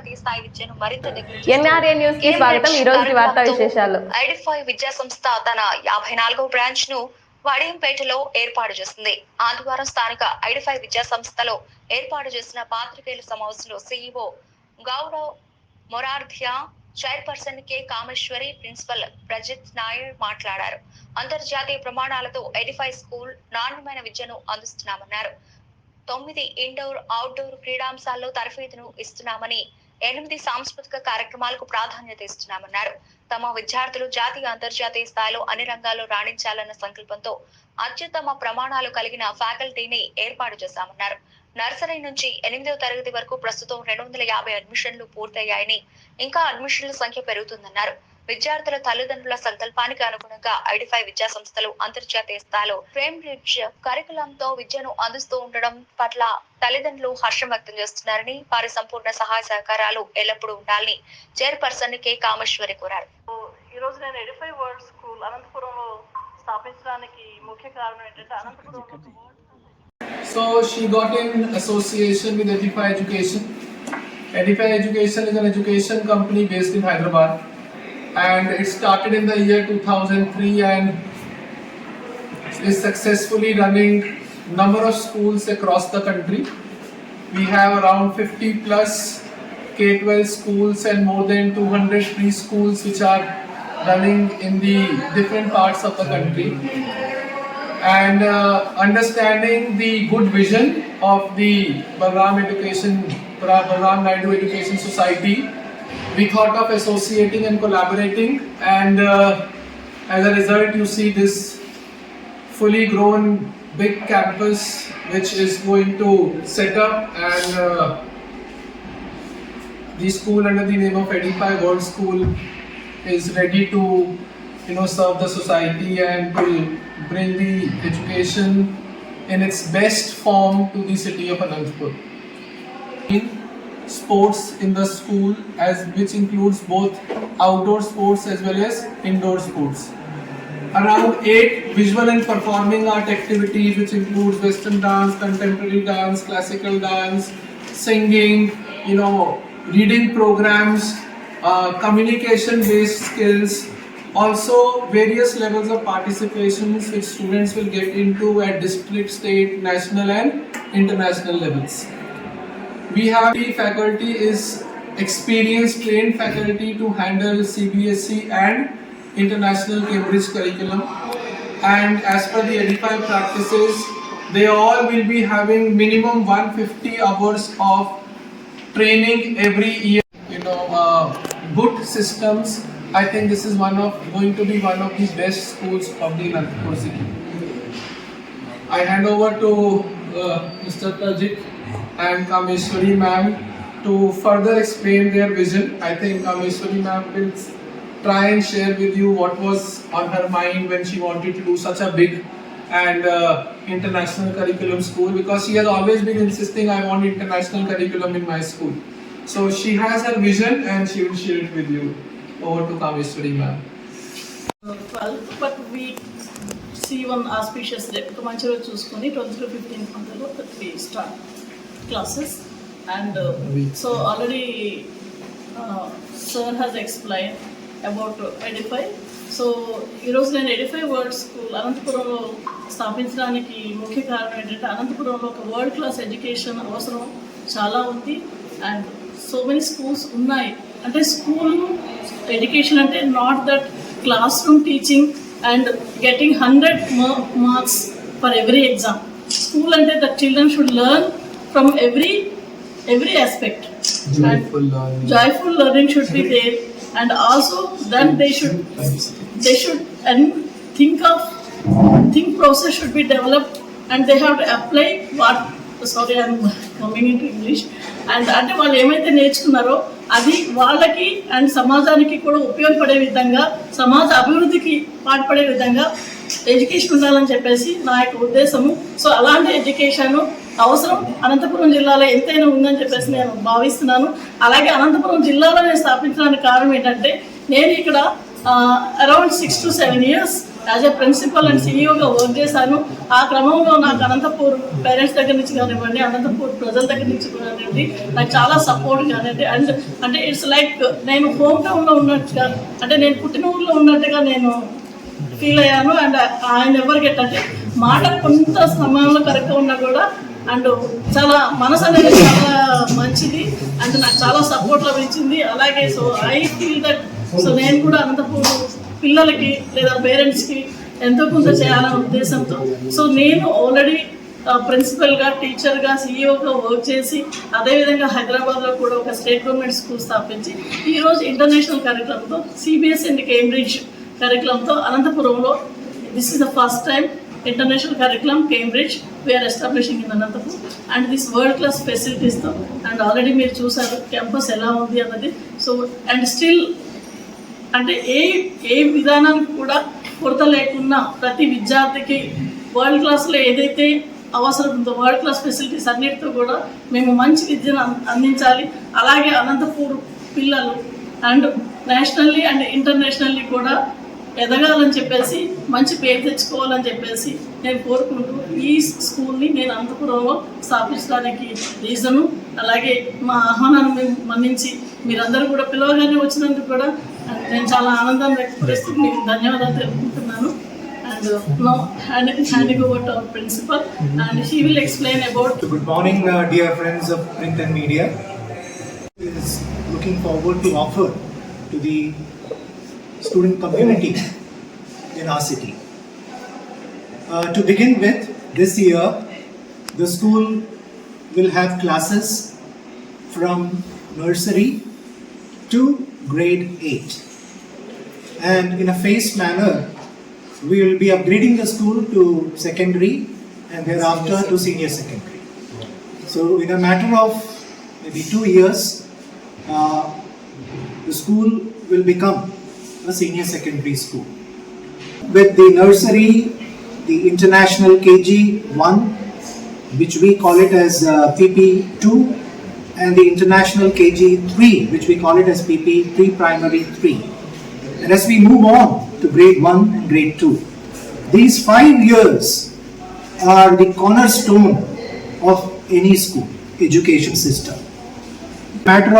అంతర్జాతీయ స్థాయి విద్యను మరింత దగ్గర ఎన్ఆర్ఏ న్యూస్కి స్వాగతం. ఈ రోజు వార్తా విశేషాలు. ఐడిఫై విద్యా సంస్థ తన యాభై నాలుగవ బ్రాంచ్ను వడియంపేటలో ఏర్పాటు చేసింది. ఆదివారం స్థానిక ఐడిఫై విద్యా సంస్థలో ఏర్పాటు చేసిన పాత్రికేయుల సమావేశంలో CEO Gaurav Morarthia chairperson K Kameswari principal Prajith Nair మాట్లాడారు. అంతర్జాతీయ ప్రమాణాలతో ఎడిఫై స్కూల్ నాణ్యమైన విద్యను అందిస్తున్నామన్నారు. తొమ్మిది ఇండోర్ అవుట్డోర్ క్రీడాంశాల్లో తరఫేతును ఇస్తున్నామని ఎనిమిది సాంస్కృతిక కార్యక్రమాలకు ప్రాధాన్యత ఇస్తున్నామన్నారు. తమ విద్యార్థులు జాతీయ అంతర్జాతీయ స్థాయిలో అన్ని రంగాల్లో రాణించాలన్న సంకల్పంతో అత్యుత్తమ ప్రమాణాలు కలిగిన ఫ్యాకల్టీని ఏర్పాటు చేశామన్నారు. నర్సరీ నుంచి ఎనిమిదవ తరగతి వరకు ప్రస్తుతం రెండు వందల యాభై అడ్మిషన్లు పూర్తయ్యాయని ఇంకా అడ్మిషన్ల సంఖ్య పెరుగుతుందన్నారు. విద్యార్థుల తల్లిదండ్రుల సంకల్పానికి అనుగుణంగా ఐడిఫై విద్యా సంస్థలు అంతర్జాతీయ స్థాయిలో ఫ్రేమ్ రిచ్ కరికులంతో విద్యను అందిస్తూ ఉండడం పట్ల తల్లిదండ్రులు హర్షం వ్యక్తం చేస్తున్నారని వారి సంపూర్ణ సహాయ సహకారాలు ఎల్లప్పుడూ ఉండాలని చైర్పర్సన్ కె కామేశ్వరి కోరారు. ఈరోజు నేను ఎడిఫై వరల్డ్ స్కూల్ అనంతపురంలో స్థాపించడానికి ముఖ్య కారణం ఏంటంటే world So she got in association with Edify Education. Edify Education is an education company based in Hyderabad. And it started in the year 2003 and is successfully running number of schools across the country. We have around 50 plus K-12 schools and more than 200 preschools which are running in the different parts of the country and uh, understanding the good vision of the Balram Education, Balram Naidu Education Society, we thought of associating and collaborating, and uh, as a result, you see this fully grown big campus which is going to set up and uh, the school under the name of Edify World School is ready to you know serve the society and to bring the education in its best form to the city of Anantapur. Sports in the school as which includes both outdoor sports as well as indoor sports. Around eight visual and performing art activities which includes western dance, contemporary dance, classical dance, singing, you know, reading programs, uh, communication based skills, also various levels of participations which students will get into at district, state, national and international levels. We have the faculty is experienced trained faculty to handle CBSE and international Cambridge curriculum and as per the Edify practices they all will be having minimum 150 hours of training every year you know uh, good systems I think this is one of going to be one of the best schools of the Nagpur. I hand over to uh, Mr. Tajik and Kameshwari ma'am to further explain their vision. I think Kameshwari ma'am will try and share with you what was on her mind when she wanted to do such a big and uh, international curriculum school because she has always been insisting I want international curriculum in my school. So she has her vision and she will share it with you. Over to Kameshwari ma'am. Well, but we see one auspicious day. Manchura choose 12 to 15 on the road that we start. Classes and so already sir has explain about Edify so ఈరోజు నేను Edify world school అనంతపురంలో స్థాపించడానికి ముఖ్య కారణం ఏంటంటే అనంతపురంలో ఒక world class education అవసరం చాలా ఉంది. అండ్ సో మెనీ స్కూల్స్ ఉన్నాయి. అంటే స్కూల్ ఎడ్యుకేషన్ అంటే not that classroom teaching and getting hundred marks for every exam school అంటే the children should learn from every every aspect Joyful learning. joyful learning should be there and also then they should they should and think of think process should be developed and they have to apply what sorry i'm coming into english and అంటే వాళ్ళు ఏమైతే నేర్చుకున్నారో అది వాళ్ళకి and సమాజానికి కూడా ఉపయోగపడే విధంగా సమాజ అభివృద్ధికి పాటుపడే విధంగా ఎడ్యుకేషన్ ఉండాలని చెప్పేసి నా యొక్క ఉద్దేశము సో అలాంటి ఎడ్యుకేషన్ అవసరం. అనంతపురం జిల్లాలో ఎంతైనా ఉందని చెప్పేసి నేను భావిస్తున్నాను. అలాగే అనంతపురం జిల్లాలో నేను స్థాపించడానికి కారణం ఏంటంటే నేను ఇక్కడ around six to seven years as a principal and సీఈఓగా work చేశాను. ఆ క్రమంలో నాకు అనంతపూర్ పేరెంట్స్ దగ్గర నుంచి కానివ్వండి అనంతపూర్ ప్రజల దగ్గర నుంచి కానివ్వండి నాకు చాలా సపోర్ట్ కానివ్వండి. అండ్ అంటే ఇట్స్ లైక్ నేను హోమ్ టౌన్లో ఉన్నట్టుగా అంటే నేను పుట్టిన ఊర్లో ఉన్నట్టుగా నేను ఫీల్ అయ్యాను. అండ్ ఆయన ఎవరికి అంటే మాట కొంత సమయంలో కరెక్ట్గా ఉన్నా కూడా అండ్ చాలా మనసు అనేది చాలా మంచిది. అండ్ నాకు చాలా సపోర్ట్ లభించింది అలాగే so I feel that so నేను కూడా అనంతపూర్ పిల్లలకి లేదా పేరెంట్స్కి ఎంతో కొంత చేయాలనే ఉద్దేశంతో సో నేను ఆల్రెడీ ప్రిన్సిపల్గా టీచర్గా సీఈఓగా వర్క్ చేసి అదేవిధంగా హైదరాబాద్లో కూడా ఒక స్టేట్ గవర్నమెంట్ స్కూల్ స్థాపించి ఈరోజు ఇంటర్నేషనల్ కరికులంతో సిబిఎస్ అండ్ కేంబ్రిడ్జ్ కరికులంతో అనంతపురంలో this is the first time international curriculum Cambridge we are establishing in Anantapuram and this world class ఫెసిలిటీస్తో and already మీరు చూసారు క్యాంపస్ ఎలా ఉంది అన్నది. సో అండ్ స్టిల్ అంటే ఏ ఏ విధానానికి కూడా కొరత లేకున్నా ప్రతి విద్యార్థికి వరల్డ్ క్లాస్లో ఏదైతే అవసరం ఉందో వరల్డ్ క్లాస్ ఫెసిలిటీస్ అన్నిటితో కూడా మేము మంచి విద్యను అం- అందించాలి. అలాగే అనంతపూర్ పిల్లలు అండ్ నేషనల్లీ అండ్ ఇంటర్నేషనల్లీ కూడా ఎదగాలని చెప్పేసి మంచి పేరు తెచ్చుకోవాలని చెప్పేసి నేను కోరుకుంటూ ఈ స్కూల్ని నేను అనంతపురంలో స్థాపించడానికి రీజను అలాగే మా ఆహ్వానాన్ని మేము మన్నించి మీరందరూ కూడా పిలవగానే వచ్చినందుకు కూడా నేను చాలా ఆనందం వ్యక్తపరుస్తూ మీకు ధన్యవాదాలు తెలుపుకుంటున్నాను and no hand handing over to our principal and she will explain about good morning uh, dear friends of print. Is looking forward to offer to the student community in our city. Uh, to begin with, this year, the school will have classes from nursery to grade 8. And in a phased manner, we will be upgrading the school to secondary and thereafter to senior secondary. So, in a matter of maybe two years, uh, the school will become a senior secondary school. With the nursery, the international KG 1, which we call it as uh, PP2, and the international KG 3, which we call it as PP 3 primary 3. And as we move on to grade 1 and grade 2, these five years are the cornerstone of any school education system. Matter